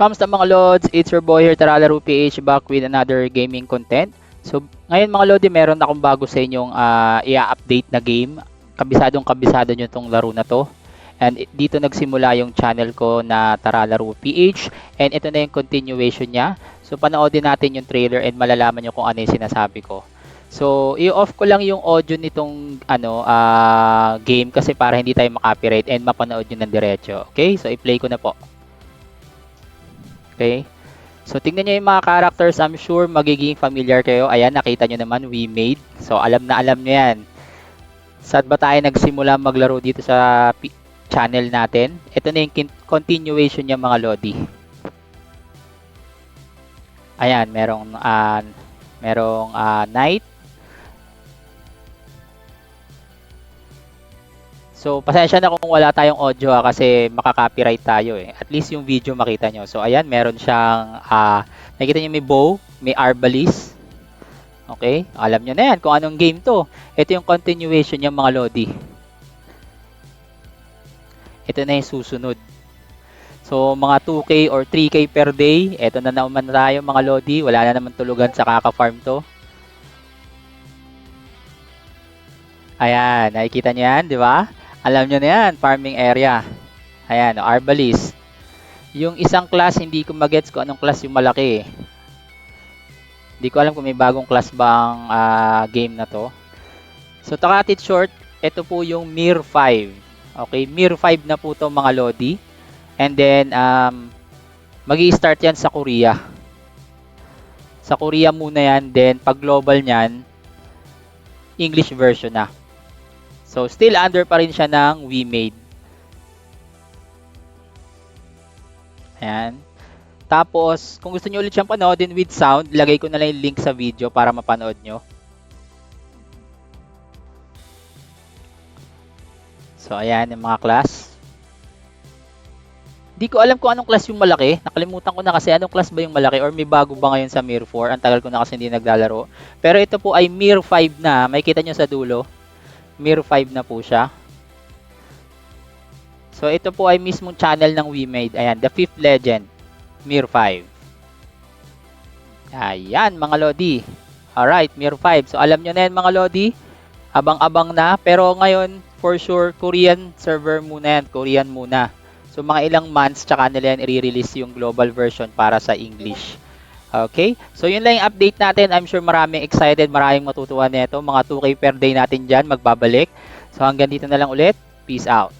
Kamusta mga Lods? It's your boy here, Taralaro PH, back with another gaming content. So, ngayon mga Lodi, meron akong bago sa inyong ah, i-update na game. Kabisadong kabisado nyo itong laro na to. And dito nagsimula yung channel ko na Taralaro PH. And ito na yung continuation niya. So, panoodin natin yung trailer and malalaman nyo kung ano yung sinasabi ko. So, i-off ko lang yung audio nitong ano ah, game kasi para hindi tayo makopyright and mapanood nyo ng diretso. Okay? So, i-play ko na po. Okay? So, tingnan nyo yung mga characters. I'm sure magiging familiar kayo. Ayan, nakita nyo naman, we made. So, alam na alam nyo yan. Saan ba tayo nagsimula maglaro dito sa channel natin? Ito na yung continuation niya mga Lodi. Ayan, merong, ah, merong ah, night. So, pasensya na kung wala tayong audio ah, kasi makaka-copyright tayo eh. At least yung video makita nyo. So, ayan, meron siyang, ah, nakikita nyo may bow, may arbalist. Okay? Alam nyo na yan kung anong game to. Ito yung continuation niya mga Lodi. Ito na yung susunod. So, mga 2K or 3K per day. Ito na naman tayo mga Lodi. Wala na naman tulugan sa kaka-farm to. Ayan, nakikita nyo yan, di ba? Alam nyo na yan, farming area. Ayan, o, arbalist. Yung isang class, hindi ko magets kung anong class yung malaki. Hindi ko alam kung may bagong class bang ah, game na to. So, to cut it short, ito po yung Mir 5. Okay, Mir 5 na po to mga Lodi. And then, um, mag start yan sa Korea. Sa Korea muna yan, then pag global niyan, English version na. So, still under pa rin siya ng we made. Ayan. Tapos, kung gusto niyo ulit siyang panoodin with sound, lagay ko na lang yung link sa video para mapanood nyo. So, ayan yung mga class. Di ko alam kung anong class yung malaki. Nakalimutan ko na kasi anong class ba yung malaki or may bago ba ngayon sa Mir 4. Ang tagal ko na kasi hindi naglalaro. Pero ito po ay Mir 5 na. May kita nyo sa dulo. Mir 5 na po siya. So ito po ay mismong channel ng We Made. Ayan, The Fifth Legend. Mir 5. Ayan, mga Lodi. Alright, Mir 5. So alam nyo na yan mga Lodi. Abang-abang na. Pero ngayon, for sure, Korean server muna yan. Korean muna. So mga ilang months, tsaka nila yan i-release yung global version para sa English. Okay? So yun lang yung update natin. I'm sure maraming excited, maraming matutuwa nito. Mga 2K per day natin dyan, magbabalik. So hanggang dito na lang ulit. Peace out.